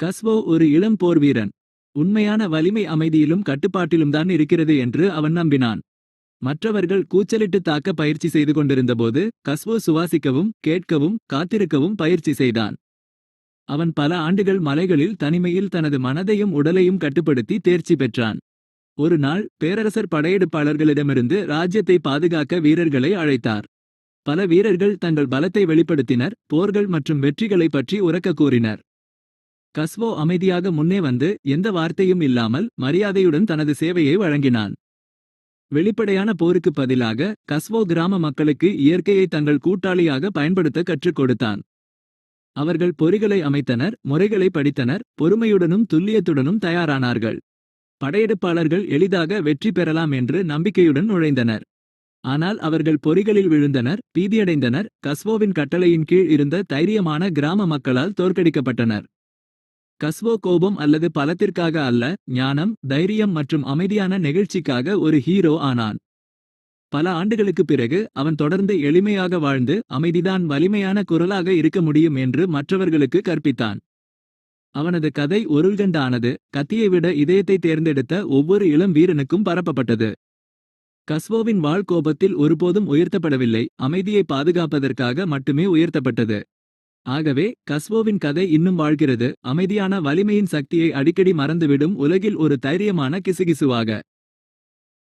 கஸ்வோ ஒரு இளம் போர் வீரன். உண்மையான வலிமை அமைதியிலும் கட்டுப்பாட்டிலும் தான் இருக்கிறது என்று அவன் நம்பினான். மற்றவர்கள் கூச்சலிட்டு தாக்க பயிற்சி செய்து கொண்டிருந்தபோது கஸ்வோ சுவாசிக்கவும் கேட்கவும் காத்திருக்கவும் பயிற்சி செய்தான். அவன் பல ஆண்டுகள் மலைகளில் தனிமையில் தனது மனதையும் உடலையும் கட்டுப்படுத்தி தேர்ச்சி பெற்றான். ஒரு நாள் பேரரசர் படையெடுப்பாளர்களிடமிருந்து ராஜ்யத்தை பாதுகாக்க வீரர்களை அழைத்தார். பல வீரர்கள் தங்கள் பலத்தை வெளிப்படுத்தினர் போர்கள் மற்றும் வெற்றிகளை பற்றி உறக்க கூறினர். கஸ்வோ அமைதியாக முன்னே வந்து எந்த வார்த்தையும் இல்லாமல் மரியாதையுடன் தனது சேவையை வழங்கினான். வெளிப்படையான போருக்கு பதிலாக கஸ்வோ கிராம மக்களுக்கு இயற்கையை தங்கள் கூட்டாளியாக பயன்படுத்த கற்றுக் கொடுத்தான். அவர்கள் பொறிகளை அமைத்தனர் முறைகளை படித்தனர் பொறுமையுடனும் துல்லியத்துடனும் தயாரானார்கள். படையெடுப்பாளர்கள் எளிதாக வெற்றி பெறலாம் என்று நம்பிக்கையுடன் நுழைந்தனர். ஆனால் அவர்கள் பொறிகளில் விழுந்தனர் பீதியடைந்தனர் கஸ்வோவின் கட்டளையின் கீழ் இருந்த தைரியமான கிராம மக்களால் தோற்கடிக்கப்பட்டனர். கஸ்வோ கோபம் அல்லது பலத்திற்காக அல்ல ஞானம் தைரியம் மற்றும் அமைதியான நெகிழ்ச்சிக்காக ஒரு ஹீரோ ஆனான். பல ஆண்டுகளுக்குப் பிறகு அவன் தொடர்ந்து எளிமையாக வாழ்ந்து அமைதிதான் வலிமையான குரலாக இருக்க முடியும் என்று மற்றவர்களுக்கு கற்பித்தான். அவனது கதை ஒருள்கண்டானது கத்தியை விட இதயத்தை தேர்ந்தெடுத்த ஒவ்வொரு இளம் வீரனுக்கும் பரப்பப்பட்டது. கஸ்வோவின் வாழ் கோபத்தில் ஒருபோதும் உயர்த்தப்படவில்லை அமைதியை பாதுகாப்பதற்காக மட்டுமே உயர்த்தப்பட்டது. ஆகவே கஸ்வோவின் கதை இன்னும் வாழ்கிறது. அமைதியான வலிமையின் சக்தியை அடிக்கடி மறந்துவிடும் உலகில் ஒரு தைரியமான கிசுகிசுவாக.